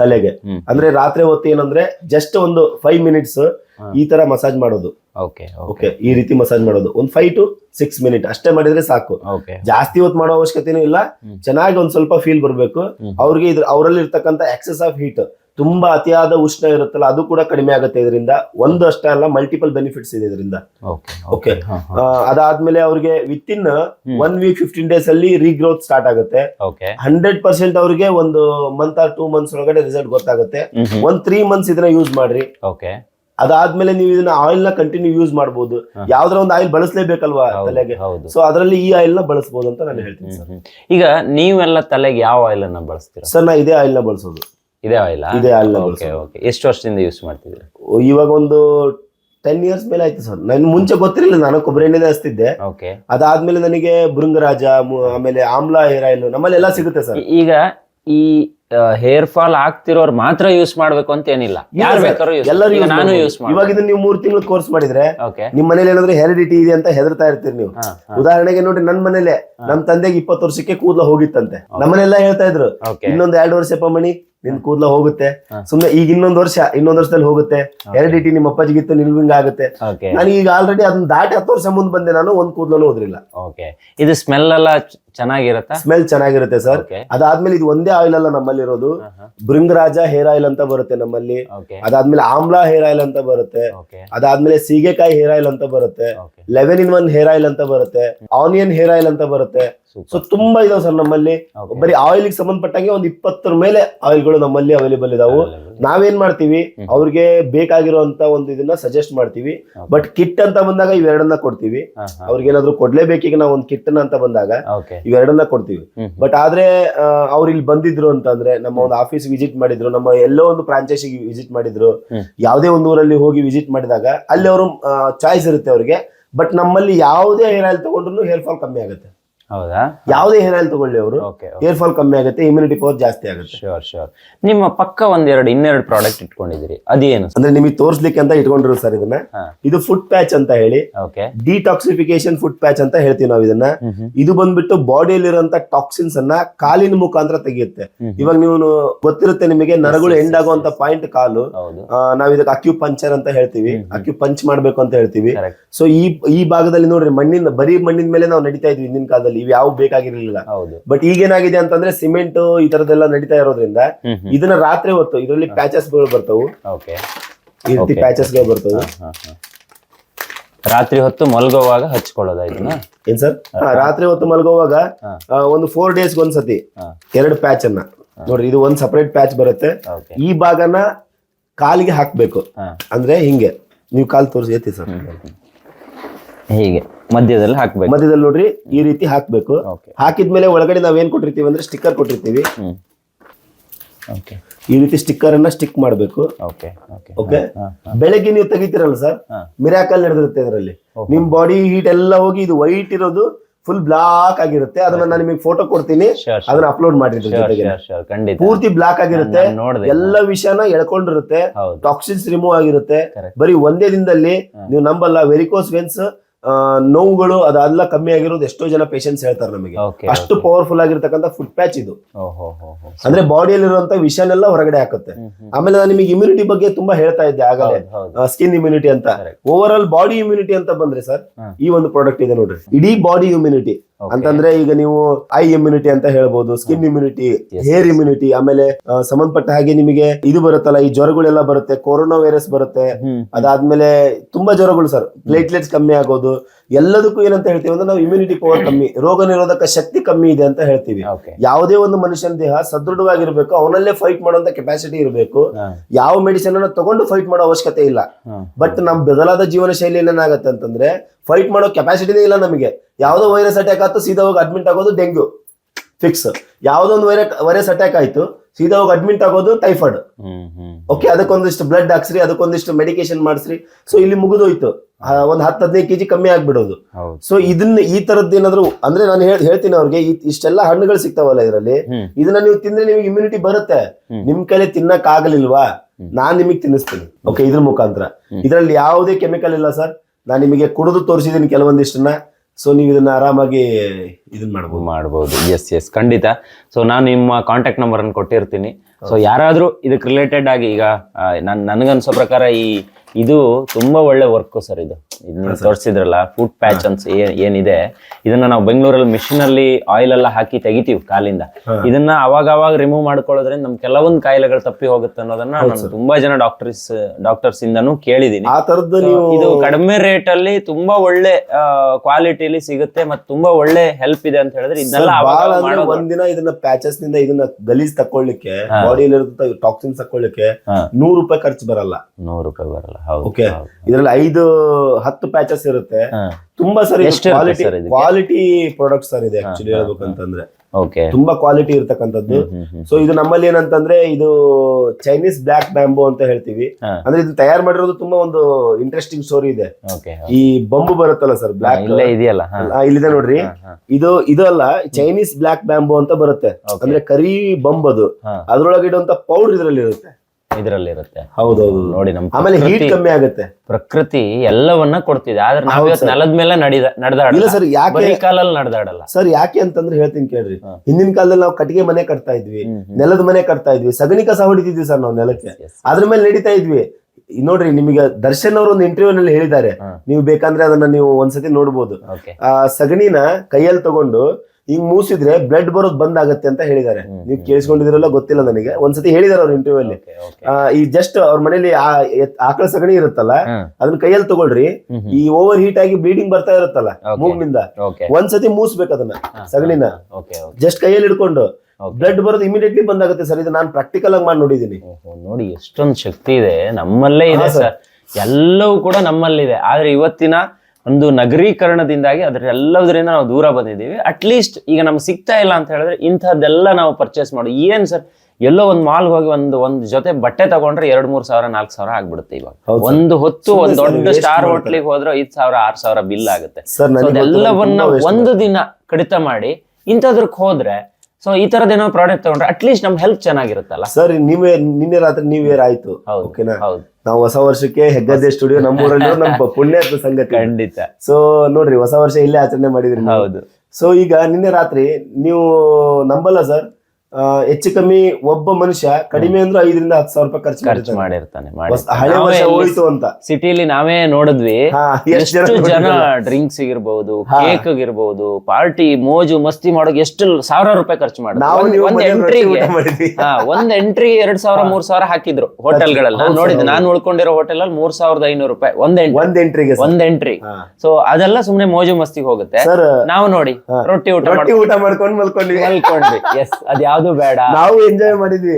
ತಲೆಗೆ. ಅಂದ್ರೆ ರಾತ್ರಿ ಹೊತ್ತು ಏನಂದ್ರೆ ಜಸ್ಟ್ ಒಂದು ಫೈವ್ ಮಿನಿಟ್ಸ್ ಈ ತರ ಮಸಾಜ್ ಮಾಡೋದು. ಓಕೆ ಈ ರೀತಿ ಮಸಾಜ್ ಮಾಡೋದು. ಒಂದು ಫೈವ್ ಟು ಸಿಕ್ಸ್ ಮಿನಿಟ್ ಅಷ್ಟೇ ಮಾಡಿದ್ರೆ ಸಾಕು. ಜಾಸ್ತಿ ಹೊತ್ತು ಮಾಡೋ ಅವಶ್ಯಕತೆನೂ ಇಲ್ಲ. ಚೆನ್ನಾಗಿ ಒಂದ್ ಸ್ವಲ್ಪ ಫೀಲ್ ಬರ್ಬೇಕು. ಅವ್ರಿಗೆ ಇದ್ರ ಅವರಲ್ಲಿ ಇರ್ತಕ್ಕಂಥ ಎಕ್ಸೆಸ್ ಆಫ್ ಹೀಟ್ ತುಂಬಾ ಅತಿಯಾದ ಉಷ್ಣ ಇರುತ್ತಲ್ಲ ಅದು ಕೂಡ ಕಡಿಮೆ ಆಗುತ್ತೆ ಇದರಿಂದ. ಒಂದು ಅಷ್ಟೇ ಅಲ್ಲ ಮಲ್ಟಿಪಲ್ ಬೆನಿಫಿಟ್ಸ್ ಇದೆ ಇದರಿಂದ. ಓಕೆ ಅದಾದ್ಮೇಲೆ ಅವ್ರಿಗೆ with in one week fifteen days ಅಲ್ಲಿ ರೀಗ್ರೋತ್ ಸ್ಟಾರ್ಟ್ ಆಗುತ್ತೆ. ಹಂಡ್ರೆಡ್ ಪರ್ಸೆಂಟ್ ಅವ್ರಿಗೆ ಒಂದು ಮಂತ್ ಆರ್ ಟೂ ಮಂತ್ಸ್ ಒಳಗಡೆ ರಿಸಲ್ಟ್ ಗೊತ್ತಾಗುತ್ತೆ. ಒಂದ್ ತ್ರೀ ಮಂತ್ಸ್ ಇದನ್ನ ಯೂಸ್ ಮಾಡ್ರಿ. ಓಕೆ ಅದಾದ್ಮೇಲೆ ನೀವು ಇದನ್ನ ಆಯಿಲ್ನ ಕಂಟಿನ್ಯೂ ಯೂಸ್ ಮಾಡಬಹುದು. ಯಾವ್ದಾರ ಒಂದು ಆಯಿಲ್ ಬಳಸಲೇಬೇಕಲ್ವಾ ತಲೆಗೆ? ಹೌದು. ಸೊ ಅದರಲ್ಲಿ ಈ ಆಯಿಲ್ನ ಬಳಸಬಹುದು ಅಂತ ನಾನು ಹೇಳ್ತೀನಿ ಸರ್. ಈಗ ನೀವೆಲ್ಲ ತಲೆಗೆ ಯಾವ ಆಯಿಲ್ ಅನ್ನ ಬಳಸ್ತೀರಾ? ಸರ್ ನಾ ಇದೇ ಆಯಿಲ್ನ ಬಳಸೋದು. ಇದೇ ಆಯಿಲ್ ಇದೇ ಆಯಿಲ್ ಓಕೆ ಓಕೆ ಎಷ್ಟು ವರ್ಷದಿಂದ ಯೂಸ್ ಮಾಡ್ತಿದ್ರಿ ಇವಾಗ ಒಂದು ಟೆನ್ ಇಯರ್ಸ್ ಮೇಲೆ ಆಯ್ತು ಸರ್. ನನ್ ಮುಂಚೆ ಗೊತ್ತಿರಲಿಲ್ಲ ನಾನು ಕೊಬ್ಬರಿ ಎಣ್ಣೆ ಹಚ್ತಿದ್ದೆ. ಓಕೆ ಅದಾದ್ಮೇಲೆ ನನಗೆ ಭೃಂಗರಾಜ ಮು- ಆಮೇಲೆ ಆಮ್ಲ ಹೇರ್ ಆಯಿಲ್ ನಮ್ಮಲ್ಲಿ ಎಲ್ಲ ಸಿಗುತ್ತೆ ಸರ್. ಈಗ ಈ ಹೇರ್ ಫಾಲ್ ಆಗ್ತಿರೋರು ಮಾತ್ರ ಯೂಸ್ ಮಾಡ್ಬೇಕು ಅಂತ ಏನಿಲ್ಲ. ಯಾರು ಬೇಕಾದ್ರೂ ಯೂಸ್ ಎಲ್ಲರೂ use ನಾನು ಮಾಡ್ಬೋದು. ಯೂಸ್ ಇವಾಗ ಇದನ್ನ ನೀವು ಮೂರ್ ತಿಂಗಳು ಕೋರ್ಸ್ ಮಾಡಿದ್ರೆ ಓಕೆ ನಿಮ್ ಮನೇಲಿ ಏನಾದ್ರು ಹೆರಿಡಿಟಿ ಇದೆ ಅಂತ ಹೆದರ್ತಾ ಇರ್ತೀರಿ ನೀವು. ಉದಾಹರಣೆಗೆ ನೋಡಿ ನನ್ ಮನೇಲೆ ನಮ್ ತಂದೆಗೆ ಇಪ್ಪತ್ತು ವರ್ಷಕ್ಕೆ ಕೂದಲ ಹೋಗಿತ್ತಂತೆ. ನಮ್ಮನೆಲ್ಲ ಹೇಳ್ತಾ ಇದ್ರು ಇನ್ನೊಂದ್ ಎರಡು ವರ್ಷ ಮಣಿ ನಿನ್ ಕೂದ್ಲ ಹೋಗುತ್ತೆ. ಸುಮ್ನೆ ಈಗ ಇನ್ನೊಂದ್ ವರ್ಷ ಇನ್ನೊಂದ್ ವರ್ಷದಲ್ಲಿ ಹೋಗುತ್ತೆ. ಎರಡಿಟಿ ನಿಮ್ಮ ಅಪ್ಪಾಜಿಗಿತ್ತು ಹಿಂಗ ಆಗುತ್ತೆ. ನಾನು ಈಗ ಆಲ್ರೆಡಿ ಅದನ್ನ ದಾಟಿ ಹತ್ತು ವರ್ಷ ಮುಂದೆ ಬಂದೆ ನಾನು ಒಂದ್ ಕೂದ್ಲೂ ಹೋದ್ರಿಲ್ಲ ಓಕೆ ಇದು ಸ್ಮೆಲ್ ಎಲ್ಲ ಚೆನ್ನಾಗಿರತ್ತಾ? ಸ್ಮೆಲ್ ಚೆನ್ನಾಗಿರುತ್ತೆ ಸರ್ ಅದಾದ್ಮೇಲೆ ಇದು ಒಂದೇ ಆಯಿಲ್ ಅಲ್ಲ ನಮ್ಮಲ್ಲಿ ಇರೋದು ಬೃಂಗರಾಜ ಹೇರ್ ಆಯಿಲ್ ಅಂತ ಬರುತ್ತೆ ನಮ್ಮಲ್ಲಿ. ಅದಾದ್ಮೇಲೆ ಆಮ್ಲಾ ಹೇರ್ ಆಯಿಲ್ ಅಂತ ಬರುತ್ತೆ. ಅದಾದ್ಮೇಲೆ ಸೀಗೆಕಾಯಿ ಹೇರ್ ಆಯಿಲ್ ಅಂತ ಬರುತ್ತೆ. Eleven in one hair oil ಅಂತ ಬರುತ್ತೆ. ಆನಿಯನ್ ಹೇರ್ ಆಯಿಲ್ ಅಂತ ಬರುತ್ತೆ. ಸೊ ತುಂಬಾ ಇದಾವೆ ಸರ್ ನಮ್ಮಲ್ಲಿ. ಬರೀ ಆಯಿಲ್ ಸಂಬಂಧಪಟ್ಟಂಗೆ ಒಂದ್ ಇಪ್ಪತ್ತರ ಮೇಲೆ ಆಯಿಲ್ಗಳು ನಮ್ಮಲ್ಲಿ ಅವೈಲೇಬಲ್ ಇದಾವು. ನಾವೇನ್ ಮಾಡ್ತೀವಿ? ಅವ್ರಿಗೆ ಬೇಕಾಗಿರುವಂತ ಒಂದು ಇದನ್ನ ಸಜೆಸ್ಟ್ ಮಾಡ್ತೀವಿ. ಬಟ್ ಕಿಟ್ ಅಂತ ಬಂದಾಗ ಇವೆರಡನ್ನ ಕೊಡ್ತೀವಿ. ಅವ್ರಿಗೆ ಏನಾದ್ರು ಕೊಡ್ಲೇಬೇಕೀಗ ನಾವು ಒಂದ್ ಕಿಟ್ ಅಂತ ಬಂದಾಗ. ಇವೆರಡನ್ನ ಕೊಡ್ತೀವಿ. ಬಟ್ ಆದ್ರೆ ಅವ್ರು ಇಲ್ಲಿ ಬಂದಿದ್ರು ಅಂತಂದ್ರೆ ನಮ್ಮ ಒಂದು ಆಫೀಸ್ ವಿಸಿಟ್ ಮಾಡಿದ್ರು ನಮ್ಮ ಎಲ್ಲೋ ಒಂದು ಫ್ರಾಂಚೈಸಿಗೆ ವಿಸಿಟ್ ಮಾಡಿದ್ರು. ಯಾವುದೇ ಒಂದು ಊರಲ್ಲಿ ಹೋಗಿ ವಿಸಿಟ್ ಮಾಡಿದಾಗ ಅಲ್ಲಿ ಅವರು ಚಾಯ್ಸ್ ಇರುತ್ತೆ ಅವ್ರಿಗೆ. ಬಟ್ ನಮ್ಮಲ್ಲಿ ಯಾವುದೇ ಹೇರ್ ಆಯಿಲ್ ತಗೊಂಡ್ರು ಹೇರ್ ಫಾಲ್ ಕಮ್ಮಿ ಆಗುತ್ತೆ. ಹೌದಾ? ಯಾವುದೇ ಹೇರ್ ಆಯಿಲ್ ತಗೊಳ್ಳಿ ಅವರು. ಓಕೆ ಹೇರ್ ಫಾಲ್ ಕಮ್ಮಿ ಆಗುತ್ತೆ ಇಮ್ಯುನಿಟಿ ಪವರ್ ಜಾಸ್ತಿ ಆಗುತ್ತೆ. ಶೋರ್ ಶೋರ್ ನಿಮ್ಮ ಪಕ್ಕ ಒಂದೆರಡು ಇನ್ನೆರಡು ಪ್ರಾಡಕ್ಟ್ ಇಟ್ಕೊಂಡಿದ್ದೀರಿ. ಅದೇನು ಅಂದ್ರೆ ನಿಮಗೆ ತೋರಿಸ್ಲಿಕ್ಕೆ ಅಂತ ಇಟ್ಕೊಂಡಿರೋ ಸರ್ ಇದನ್ನ. ಇದು ಫುಡ್ ಪ್ಯಾಚ್ ಅಂತ ಹೇಳಿ. ಓಕೆ ಡಿಟಾಕ್ಸಿಫಿಕೇಶನ್ ಫುಡ್ ಪ್ಯಾಚ್ ಅಂತ ಹೇಳ್ತೀವಿ ನಾವು ಇದನ್ನ. ಇದು ಬಂದ್ಬಿಟ್ಟು ಬಾಡಿಯಲ್ಲಿರುವಂತ ಟಾಕ್ಸಿನ್ಸ್ ಅನ್ನ ಕಾಲಿನ ಮುಖಾಂತರ ತೆಗೆಯುತ್ತೆ. ಇವಾಗ ನೀವು ಗೊತ್ತಿರುತ್ತೆ ನಿಮಗೆ ನರಗಳು ಎಂಡ್ ಆಗುವಂತ ಪಾಯಿಂಟ್ ಕಾಲು. ನಾವ್ ಇದಕ್ಕೆ ಅಕ್ಯೂ ಪಂಚರ್ ಅಂತ ಹೇಳ್ತೀವಿ. ಅಕ್ಯೂ ಪಂಚ್ ಮಾಡ್ಬೇಕು ಅಂತ ಹೇಳ್ತೀವಿ. ಸೊ ಈ ಈ ಭಾಗದಲ್ಲಿ ನೋಡ್ರಿ ಮಣ್ಣಿನ ಬರೀ ಮಣ್ಣಿನ ಮೇಲೆ ನಾವು ನಡೀತಾ ಇದ್ವಿ ಹಿಂದಿನ ಕಾಲದಲ್ಲಿ. ಇವ್ ಯಾವ ಬೇಕಾಗಿರ್ಲಿಲ್ಲ. ಹೌದು. ಬಟ್ ಈಗೇನಾಗಿದೆ ಅಂತಂದ್ರೆ ಸಿಮೆಂಟ್ ಈ ತರದೆಲ್ಲ ನಡೀತಾ ಇರೋದ್ರಿಂದ ಇದನ್ನ ರಾತ್ರಿ ಹೊತ್ತು ಇದರಲ್ಲಿ ಪ್ಯಾಚಸ್ಗಳು ಬರ್ತವು. ಈ ರೀತಿ. ಪ್ಯಾಚಸ್ಗಳು ಬರ್ತವು. ರಾತ್ರಿ ಹೊತ್ತು ಮಲ್ಗೋವಾಗ ಹಚ್ಕೊಳ್ಳೋದಾ ಇದನ್ನ ಏನ್ ಸರ್? ರಾತ್ರಿ ಹೊತ್ತು ಮಲಗುವಾಗ. ಒಂದು ಫೋರ್ ಡೇಸ್ ಒಂದ್ಸತಿ. ಎರಡು ಪ್ಯಾಚ್ ಅನ್ನ ನೋಡ್ರಿ ಇದು ಒಂದ್ ಸಪರೇಟ್ ಪ್ಯಾಚ್ ಬರುತ್ತೆ. ಈ ಭಾಗನ ಕಾಲಿಗೆ ಹಾಕ್ಬೇಕು. ಅಂದ್ರೆ ಹಿಂಗೆ. ನೀವು ಕಾಲ್ ತೋರಿಸಿ ಎತ್ತಿ ಸರ್? ಹೀಗೆ. ಮಧ್ಯದಲ್ಲಿ ಹಾಕ್ಬೇಕು. ಮಧ್ಯದಲ್ಲಿ ನೋಡ್ರಿ ಈ ರೀತಿ ಹಾಕ್ಬೇಕು. ಹಾಕಿದ್ಮೇಲೆ ಒಳಗಡೆ ನಾವೇನ್ ಕೊಟ್ಟಿರ್ತೀವಿ ಅಂದ್ರೆ ಸ್ಟಿಕ್ಕರ್ ಕೊಟ್ಟಿರ್ತೀವಿ. ಓಕೆ. ಈ ರೀತಿ ಸ್ಟಿಕ್ಕರ್ ಅನ್ನ ಸ್ಟಿಕ್ ಮಾಡ್ಬೇಕು. Okay okay. ಬೆಳಗ್ಗೆ ನೀವು ತೆಗಿತೀರಲ್ಲ ಸರ್. ಮಿರಾಕಲ್ ನಡೆದಿರುತ್ತೆ ಅದರಲ್ಲಿ. ನಿಮ್ ಬಾಡಿ ಹೀಟ್ ಎಲ್ಲ ಹೋಗಿ ಇದು ವೈಟ್ ಇರೋದು ಫುಲ್ ಬ್ಲಾಕ್ ಆಗಿರುತ್ತೆ. ಅದನ್ನ ನಾನು ನಿಮಗೆ ಫೋಟೋ ಕೊಡ್ತೀನಿ. ಅದನ್ನ ಅಪ್ಲೋಡ್ ಮಾಡಿರ್ತೀನಿ ಪೂರ್ತಿ ಬ್ಲಾಕ್ ಆಗಿರುತ್ತೆ. ಎಲ್ಲ ವಿಷಯನ ಎಳ್ಕೊಂಡಿರುತ್ತೆ. ಟಾಕ್ಸಿನ್ಸ್ ರಿಮೂವ್ ಆಗಿರುತ್ತೆ. ಬರೀ ಒಂದೇ ದಿನದಲ್ಲಿ ನೀವು ನಂಬಲ್ಲ ವೆರಿಕೋಸ್ ವೆನ್ಸ್ ನೋವುಗಳು ಅದೆಲ್ಲ ಕಮ್ಮಿ ಆಗಿರೋದು ಎಷ್ಟೋ ಜನ ಪೇಷಂಟ್ಸ್ ಹೇಳ್ತಾರೆ ನಮಗೆ. ಅಷ್ಟು ಪವರ್ಫುಲ್ ಆಗಿರ್ತಕ್ಕಂಥ ಫುಡ್ ಪ್ಯಾಚ್ ಇದು. ಅಂದ್ರೆ ಬಾಡಿಯಲ್ಲಿ ಬಾಡಿಯಲ್ಲಿರುವಂತ ವಿಷನೆಲ್ಲ ಹೊರಗಡೆ ಹಾಕುತ್ತೆ. ಆಮೇಲೆ ನಾನು ನಿಮಗೆ ಇಮ್ಯುನಿಟಿ ಬಗ್ಗೆ ತುಂಬಾ ಹೇಳ್ತಾ ಇದ್ದೆ ಆಗಲೇ. ಸ್ಕಿನ್ ಇಮ್ಯುನಿಟಿ ಅಂತ. ಓವರ್ ಆಲ್ ಬಾಡಿ ಇಮ್ಯುನಿಟಿ ಅಂತ ಬಂದ್ರೆ ಸರ್ ಈ ಒಂದು ಪ್ರಾಡಕ್ಟ್ ಇದೆ ನೋಡ್ರಿ. ಇಡೀ ಬಾಡಿ ಇಮ್ಯುನಿಟಿ ಅಂತಂದ್ರೆ ಈಗ ನೀವು ಐ ಇಮ್ಯುನಿಟಿ ಅಂತ ಹೇಳ್ಬೋದು ಸ್ಕಿನ್ ಇಮ್ಯುನಿಟಿ ಹೇರ್ ಇಮ್ಯುನಿಟಿ ಆಮೇಲೆ ಸಂಬಂಧಪಟ್ಟ ಹಾಗೆ ನಿಮಗೆ ಇದು ಬರುತ್ತಲ್ಲ ಈ ಜ್ವರಗಳೆಲ್ಲ ಬರುತ್ತೆ ಕೊರೋನಾ ವೈರಸ್ ಬರುತ್ತೆ. ಅದಾದ್ಮೇಲೆ ತುಂಬಾ ಜ್ವರಗಳು ಸರ್ ಪ್ಲೇಟ್ಲೆಟ್ಸ್ ಕಮ್ಮಿ ಆಗೋದು ಎಲ್ಲದಕ್ಕೂ ಏನಂತ ಹೇಳ್ತೀವಿ ಅಂದ್ರೆ ನಾವು ಇಮ್ಯುನಿಟಿ ಪವರ್ ಕಮ್ಮಿ ರೋಗ ನಿರೋಧಕ ಶಕ್ತಿ ಕಮ್ಮಿ ಇದೆ ಅಂತ ಹೇಳ್ತೀವಿ. ಯಾವುದೇ ಒಂದು ಮನುಷ್ಯನ ದೇಹ ಸದೃಢವಾಗಿರ್ಬೇಕು ಅವನಲ್ಲೇ ಫೈಟ್ ಮಾಡುವಂತ ಕೆಪಾಸಿಟಿ ಇರಬೇಕು. ಯಾವ ಮೆಡಿಸಿನ್ ಅನ್ನ ತಗೊಂಡು ಫೈಟ್ ಮಾಡೋ ಅವಶ್ಯಕತೆ ಇಲ್ಲ. ಬಟ್ ನಮ್ ಬದಲಾದ ಜೀವನ ಶೈಲಿ ಏನೇನಾಗತ್ತೆ ಅಂತಂದ್ರೆ ಫೈಟ್ ಮಾಡೋ ಕೆಪಾಸಿಟಿನೇ ಇಲ್ಲ ನಮಗೆ. ಯಾವ್ದೋ ವೈರಸ್ ಅಟ್ಯಾಕ್ ಆಯ್ತು ಸೀದಾ ಹೋಗಿ ಅಡ್ಮಿಟ್ ಆಗೋದು ಡೆಂಗ್ಯೂ ಫಿಕ್ಸ್ ಯಾವ್ದೊಂದು ವೈರಸ್ ವೈರಸ್ ಅಟ್ಯಾಕ್ ಆಯ್ತು ಸೀದಾ ಹೋಗಿ ಅಡ್ಮಿಟ್ ಆಗೋದು ಟೈಫಾಯ್ಡ್ ಓಕೆ ಅದಕ್ಕೊಂದಿಷ್ಟು ಬ್ಲಡ್ ಹಾಕ್ಸ್ರಿ ಅದಕ್ಕೊಂದಿಷ್ಟು ಮೆಡಿಕೇಶನ್ ಮಾಡಿಸ್ರಿ. ಸೊ ಇಲ್ಲಿ ಮುಗಿದೋಯ್ತು. ಒಂದ್ ಹತ್ತು ಹದಿನೈದು ಕೆಜಿ ಕಮ್ಮಿ ಆಗ್ಬಿಡೋದು. ಸೊ ಇದನ್ನ ಈ ತರದ್ ಏನಾದ್ರು ಅಂದ್ರೆ ನಾನು ಹೇಳ್- ಹೇಳ್ತೀನಿ ಅವ್ರಿಗೆ ಇಷ್ಟೆಲ್ಲ ಹಣ್ಣುಗಳು ಸಿಗ್ತಾವಲ್ಲ ಇದರಲ್ಲಿ ಇದನ್ನ ನೀವು ತಿಂದ್ರೆ ನಿಮ್ಗೆ ಇಮ್ಯುನಿಟಿ ಬರುತ್ತೆ. ನಿಮ್ ಕೈಲಿ ತಿನ್ನಕ್ ಆಗಲಿಲ್ವಾ? ನಾನ್ ನಿಮಗೆ ತಿನ್ನಿಸ್ತೀನಿ. ಓಕೆ ಇದ್ರ ಮುಖಾಂತರ. ಇದರಲ್ಲಿ ಯಾವುದೇ ಕೆಮಿಕಲ್ ಇಲ್ಲ ಸರ್ ನಾನು ನಿಮಗೆ ಕುಡಿದು ತೋರಿಸಿದೀನಿ ಕೆಲವೊಂದಿಷ್ಟನ್ನ. ಸೊ ನೀವು ಇದನ್ನ ಆರಾಮಾಗಿ ಇದನ್ನ ಮಾಡ್ಬೋದು. ಮಾಡ್ಬೋದು. ಎಸ್ ಎಸ್ ಖಂಡಿತ. ಸೊ ನಾನು ನಿಮ್ಮ ಕಾಂಟ್ಯಾಕ್ಟ್ ನಂಬರ್ ಅನ್ನು ಕೊಟ್ಟಿರ್ತೀನಿ. ಸೊ ಯಾರಾದರೂ ಇದಕ್ಕೆ ರಿಲೇಟೆಡ್ ಆಗಿ ಈಗ ನನ್ ನನಗನ್ಸೋ ಪ್ರಕಾರ ಈ ಇದು ತುಂಬಾ ಒಳ್ಳೆ ವರ್ಕ್ ಸರ್ ಇದು. ಇದನ್ನ ತೋರಿಸಿದ್ರಲ್ಲ ಫುಡ್ ಪ್ಯಾಚ್ ಅಂತ ಏನ್- ಏನಿದೆ ಇದನ್ನ ನಾವು ಬೆಂಗಳೂರಲ್ಲಿ ಮಿಷಿನ್ ಅಲ್ಲಿ ಆಯಿಲ್ ಎಲ್ಲ ಹಾಕಿ ತೆಗಿತೀವಿ ಕಾಲಿಂದ. ಇದನ್ನ ಅವಾಗ ಅವಾಗ ರಿಮೂವ್ ಮಾಡ್ಕೊಳ್ಳೋದ್ರಿಂದ ನಮ್ ಕೆಲವೊಂದು ಕಾಯಿಲೆಗಳು ತಪ್ಪಿ ಹೋಗುತ್ತೆ ಅನ್ನೋದನ್ನ ನಾನು ತುಂಬಾ ಜನ ಡಾಕ್ಟರ್ಸ್ ಡಾಕ್ಟರ್ಸ್ ಇಂದನು ಕೇಳಿದೀನಿ. ಇದು ಕಡಿಮೆ ರೇಟ್ ಅಲ್ಲಿ ತುಂಬಾ ಒಳ್ಳೆ ಕ್ವಾಲಿಟಿಲಿ ಸಿಗುತ್ತೆ ಮತ್ತೆ ತುಂಬಾ ಒಳ್ಳೆ ಹೆಲ್ಪ್ ಇದೆ ಅಂತ ಹೇಳಿದ್ರೆ ಇದನ್ನೆಲ್ಲ ಒಂದಿನ ಇದನ್ನ ಪ್ಯಾಚಸ್ನಿಂದ ಇದನ್ನ ಗಲೀಜ್ ತಕೊಳ್ಳಿಕ್ಕೆ. ಬಾಡಿಯಲ್ಲಿ ಟಾಕ್ಸಿನ್ಸ್ ತಕೊಳ್ಳಿಕ್ಕೆ. ನೂರು ರೂಪಾಯಿ ಖರ್ಚು ಬರಲ್ಲ. ನೂರು ರೂಪಾಯಿ ಬರಲ್ಲ. ಓಕೆ ಇದರಲ್ಲಿ ಐದು ಹತ್ತು ಪ್ಯಾಚಸ್ ಇರುತ್ತೆ. ತುಂಬಾ ಸರಿ ಕ್ವಾಲಿಟಿ sir ಇದಕ್ಕೆ? ಕ್ವಾಲಿಟಿ ಪ್ರಾಡಕ್ಟ್ ಸರ್ ಇದೆ ಆಕ್ಚುಲಿ ಹೇಳ್ಬೇಕಂತಂದ್ರೆ. ಓಕೆ ತುಂಬಾ ಕ್ವಾಲಿಟಿ ಇರ್ತಕ್ಕಂಥದ್ದು. ಸೊ ಇದು ನಮ್ಮಲ್ಲಿ ಏನಂತಂದ್ರೆ ಇದು ಚೈನೀಸ್ ಬ್ಲಾಕ್ ಬ್ಯಾಂಬೋ ಅಂತ ಹೇಳ್ತೀವಿ. ಹಾ. ಅಂದ್ರೆ ಇದು ತಯಾರು ಮಾಡಿರೋದು ತುಂಬಾ ಒಂದು ಇಂಟ್ರೆಸ್ಟಿಂಗ್ ಸ್ಟೋರಿ ಇದೆ. ಓಕೆ ಈ ಬಂಬು ಬರುತ್ತಲ್ಲ ಸರ್ ಬ್ಲಾಕ್ ಇಲ್ಲೇ ಇದೆಯಲ್ಲ? ಹಾ. ಇಲ್ಲಿದೆ ನೋಡ್ರಿ. ಇದು ಇದು ಅಲ್ಲ ಚೈನೀಸ್ ಬ್ಲಾಕ್ ಬ್ಯಾಂಬೋ ಅಂತ ಬರುತ್ತೆ. Okay. ಅಂದ್ರೆ ಕರಿ ಬಂಬ್ ಅದು ಹಾ. ಅದ್ರೊಳಗೆ ಇಡುವಂತ ಪೌಡರ್ ಇದ್ರಲ್ಲಿ ಇರುತ್ತೆ. ಇದ್ರಲ್ಲಿರುತ್ತೆ. ಹೌದೌದು. ನೋಡಿ ನಮ್ಮ ಆಮೇಲೆ ಹೀಟ್ ಕಮ್ಮಿ ಆಗುತ್ತೆ. ಪ್ರಕೃತಿ ಎಲ್ಲವನ್ನ ಕೊಡ್ತಿದೆ. ಆದ್ರೆ ನಾವ್ ಇವತ್ತು. ನೆಲದ ಮೇಲೆ ನಡಿದ ಇಲ್ಲ ನಡೆದಾಡಲ್ಲ ಸರ್ ಯಾಕೆ ಬರೀ ಕಾಲಲ್ಲಿ ನಡೆದಾಡಲ್ಲ. ಸರ್ ಯಾಕೆ ಅಂತಂದ್ರೆ ಹೇಳ್ತೀನಿ ಕೇಳ್ರಿ. ಹಿಂದಿನ ಕಾಲದಲ್ಲಿ ನಾವು ಕಟ್ಟಿಗೆ ಮನೆ ಕಟ್ತಾ ಇದ್ವಿ. ನೆಲದ ಮನೆ ಕಟ್ತಾ ಇದ್ವಿ ಸಗಣಿ ಕಸ ಹೊಡಿತಿದ್ವಿ ಸರ್ ನಾವು ನೆಲಕ್ಕೆ. Yes. ಅದ್ರ ಮೇಲೆ ನಡೀತಾ ಇದ್ವಿ. ಈ ನೋಡ್ರಿ ನಿಮಗೆ ದರ್ಶನ್ ಅವರು ಒಂದು ಇಂಟರ್ವ್ಯೂ ನಲ್ಲಿ ಹೇಳಿದ್ದಾರೆ. ಹಾ. ನೀವು ಬೇಕಂದ್ರೆ ಅದನ್ನ ನೀವು ಒಂದ್ಸತಿ ನೋಡ್ಬೋದು. ಆ ಸಗಣಿನ ಕೈಯಲ್ಲಿ ತಗೊಂಡು ಹಿಂಗ್ ಮೂಸಿದ್ರೆ ಬ್ಲಡ್ ಬರೋದು ಬಂದ್ ಆಗತ್ತೆ ಅಂತ ಹೇಳಿದ್ದಾರೆ. ನೀವ್. ಕೇಳಿಸ್ಕೊಂಡಿದಿರಲ್ಲ ಗೊತ್ತಿಲ್ಲ ನನಗೆ. ಒಂದ್ಸತಿ ಹೇಳಿದಾರೆ ಅವ್ರ ಇಂಟರ್ವ್ಯೂ ಅಲ್ಲಿ. ಈ ಜಸ್ಟ್ ಅವ್ರ ಮನೇಲಿ ಆಕಳ ಸಗಣಿ ಇರುತ್ತಲ್ಲ. ಅದನ್ನ ಕೈಯಲ್ಲಿ ತಗೊಳ್ರಿ. ಈ ಓವರ್ ಹೀಟ್ ಆಗಿ ಬ್ಲೀಡಿಂಗ್ ಬರ್ತಾ ಇರುತ್ತಲ್ಲ. ಮೂಗ್ನಿಂದ. ಒಂದ್ಸತಿ ಮೂಸ್ಬೇಕು ಅದನ್ನ ಸಗಣಿನ. ಜಸ್ಟ್ ಕೈಯಲ್ಲಿ ಹಿಡ್ಕೊಂಡು. ಬ್ಲಡ್ ಬರೋದು ಇಮಿಡಿಯೇಟ್ಲಿ ಬಂದಾಗುತ್ತೆ ಸರ್. ಇದು ನಾನು ಪ್ರಾಕ್ಟಿಕಲ್ ಆಗಿ ಮಾಡಿ ನೋಡಿದೀನಿ. ನೋಡಿ ಎಷ್ಟೊಂದು ಶಕ್ತಿ ಇದೆ. ನಮ್ಮಲ್ಲೇ ಇದೆ ಸರ್. ಎಲ್ಲವೂ ಕೂಡ ನಮ್ಮಲ್ಲಿದೆ. ಆದ್ರೆ ಇವತ್ತಿನ ಒಂದು ನಗರೀಕರಣದಿಂದಾಗಿ ಅದ್ರ ಎಲ್ಲದರಿಂದ ನಾವು ದೂರ ಬಂದಿದ್ದೀವಿ. ಅಟ್ಲೀಸ್ಟ್ ಈಗ ನಮ್ಗೆ ಸಿಗ್ತಾ ಇಲ್ಲ ಅಂತ ಹೇಳಿದ್ರೆ ಇಂಥದ್ದೆಲ್ಲ ನಾವು ಪರ್ಚೇಸ್ ಮಾಡಿ. ಏನ್ ಸರ್? ಎಲ್ಲೋ ಒಂದು ಮಾಲ್ ಹೋಗಿ ಒಂದು ಒಂದು ಜೊತೆ ಬಟ್ಟೆ ತಗೊಂಡ್ರೆ ಎರಡು ಮೂರು ಸಾವಿರ ನಾಲ್ಕು ಸಾವಿರ ಆಗ್ಬಿಡುತ್ತೆ ಇವಾಗ. ಒಂದು ಹೊತ್ತು ಒಂದು ದೊಡ್ಡ ಸ್ಟಾರ್. ಹೋಟ್ಲಿಗೆ ಹೋದ್ರೆ ಐದ್ ಸಾವಿರ ಆರ್ ಸಾವಿರ ಬಿಲ್ ಆಗುತ್ತೆ. ಅದೆಲ್ಲವನ್ನ ಒಂದು ದಿನ ಕಡಿತ ಮಾಡಿ ಇಂಥದ್ರಕ್ ಹೋದ್ರೆ ಸೊ ಈ ತರದ ಏನೋ ಪ್ರಾಡಕ್ಟ್ ತಗೊಂಡ್ರೆ ಅಟ್ಲೀಸ್ಟ್ ನಮ್ ಹೆಲ್ತ್ ಚೆನ್ನಾಗಿರುತ್ತಲ್ಲ? ಸರ್ ನೀವೇ ನಿನ್ನೆ ರಾತ್ರಿ ಇಯರ್ ಆಯ್ತು. ಹೌದು ಓಕೆನಾ ಹೌದು. ನಾವು ಹೊಸ ವರ್ಷಕ್ಕೆ ಹೆಗ್ಗದ್ದೆ ಸ್ಟುಡಿಯೋ ನಮ್ಮೂರಲ್ಲಿ <laughs> ನಮ್ಮ ಪುಣ್ಯ ಸಂಗತಿ. ಖಂಡಿತ. ಸೊ ನೋಡ್ರಿ ಹೊಸ ವರ್ಷ ಇಲ್ಲೇ ಆಚರಣೆ ಮಾಡಿದ್ರಿ ಹೌದು. ಸೊ ಈಗ ನಿನ್ನೆ ರಾತ್ರಿ ನೀವು ನಂಬಲ್ಲ ಸರ್ ಹೆಚ್ಚು ಕಮ್ಮಿ ಒಬ್ಬ ಮನುಷ್ಯ ಕಡಿಮೆ ಅಂದ್ರೆ ಐದರಿಂದ ಹತ್ತು ಸಾವಿರ ರೂಪಾಯಿ ಖರ್ಚು ಖರ್ಚು ಮಾಡಿರ್ತಾನೆ. ಮಾಡಿರ್ತಾನೆ ಹೊಸ- ಹಳೆ ವರ್ಷ ಹೋಯ್ತು ಅಂತ. ಸಿಟಿಲಿ ನಾವೇ ನೋಡಿದ್ವಿ ಹಾ, ಎಷ್ಟ್ ಎಷ್ಟು ಜನ ಡ್ರಿಂಕ್ಸ್ ಇರ್ಬಹುದು ಕೇಕ್ ಇರ್ಬಹುದು ಪಾರ್ಟಿ ಮೋಜು ಮಸ್ತಿ ಮಾಡೋಕೆ ಎಷ್ಟು ಸಾವಿರ ರೂಪಾಯಿ ಖರ್ಚು ನಾವು ಒಂದ್- ನೀವು ಒಂದ್ ಮನೇಲಿ ರೊಟ್ಟಿ ಎಂಟ್ರಿಗೆ ಊಟ ಮಾಡಿದ್ವಿ. ಹಾ ಒಂದ್ ಎಂಟ್ರಿ ಎರಡ್ ಸಾವಿರ ಮೂರ್ ಸಾವಿರ ಹಾಕಿದ್ರು ಹೋಟೆಲ್ಗಳಲ್ಲಿ. ನಾನು ನೋಡಿದ್ವಿ ನೋಡಿದ್ದೆ ನಾನು ಉಳ್ಕೊಂಡಿರೋ ಹೋಟೆಲ್ ಅಲ್ಲಿ ಮೂರ್ ಸಾವಿರದ ಐನೂರು ರೂಪಾಯಿ ಒಂದ್ ಎಂಟ್ರಿ ಒಂದ್ ಎಂಟ್ರಿಗೆ ಒಂದ್ ಎಂಟ್ರಿ ಹಾ. ಸೊ ಅದೆಲ್ಲ ಸುಮ್ನೆ ಮೋಜು ಮಸ್ತಿಗೆ ಹೋಗುತ್ತೆ. ಸರ್ ನಾವು ನೋಡಿ ರೊಟ್ಟಿ ಊಟ ರೊಟ್ಟಿ ಊಟ ಮಾಡ್ಕೊಂಡು ಮಲ್ಕೊಂಡ್ವಿ. ಮಲ್ಕೊಂಡ್ವಿ. ಎಸ್ ಅದ್ ಯಾವ್ದು ಬೇಡ. ನಾವು ಎಂಜಾಯ್ ಮಾಡಿದ್ವಿ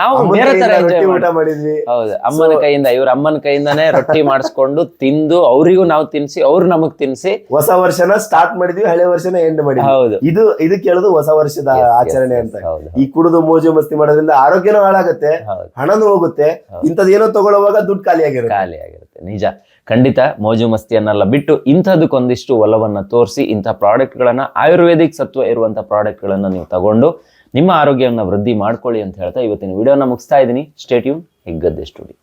ನಾವು ಬೇರೆ ತರ ರೊಟ್ಟಿ ಊಟ ಮಾಡಿದ್ವಿ. ಹೌದು. ಅಮ್ಮನ ಕೈಯಿಂದ ಇವ್ರ ಅಮ್ಮನ ಕೈಯಿಂದಾನೇ ರೊಟ್ಟಿ ಮಾಡಿಸ್ಕೊಂಡು ತಿಂದು ಅವರಿಗೂ ನಾವು ತಿನ್ಸಿ ಅವ್ರು ನಮಗ್ ತಿನ್ಸಿ. ಹೊಸ ವರ್ಷನ ಸ್ಟಾರ್ಟ್ ಮಾಡಿದ್ವಿ ಹಳೆ ವರ್ಷನ ಎಂಡ್ ಮಾಡಿದ್ವಿ. ಹೌದು. ಇದು ಇದು ಕೇಳೋದು ಹೊಸ ವರ್ಷದ ಆಚರಣೆ ಅಂತ. ಈ ಕುಡಿದು ಮೋಜು ಮಸ್ತಿ ಮಾಡೋದ್ರಿಂದ ಆರೋಗ್ಯನೂ ಹಾಳಾಗುತ್ತೆ ಹಣನೂ ಹೋಗುತ್ತೆ. ಇಂಥದ್ದೇನೋ ತಗೊಳ್ಳುವಾಗ ದುಡ್ಡು ಖಾಲಿ ಆಗಿರುತ್ತೆ ಖಾಲಿ ಆಗಿರುತ್ತೆ ನಿಜ. ಖಂಡಿತ ಮೋಜು ಮಸ್ತಿಯನ್ನೆಲ್ಲ ಬಿಟ್ಟು ಇಂಥದಕ್ಕೊಂದಿಷ್ಟು ಒಲವನ್ನ ತೋರಿಸಿ ಇಂಥ ಪ್ರಾಡಕ್ಟ್ಗಳನ್ನ ಆಯುರ್ವೇದಿಕ್ ಸತ್ವ ಇರುವಂಥ ಪ್ರಾಡಕ್ಟ್ಗಳನ್ನ ನೀವು ತಗೊಂಡು ನಿಮ್ಮ ಆರೋಗ್ಯವನ್ನು ವೃದ್ಧಿ ಮಾಡ್ಕೊಳ್ಳಿ ಅಂತ ಹೇಳ್ತಾ ಇವತ್ತಿನ ವಿಡಿಯೋನ ಮುಗಿಸ್ತಾ ಇದ್ದೀನಿ. Stay tuned Heggadde studio.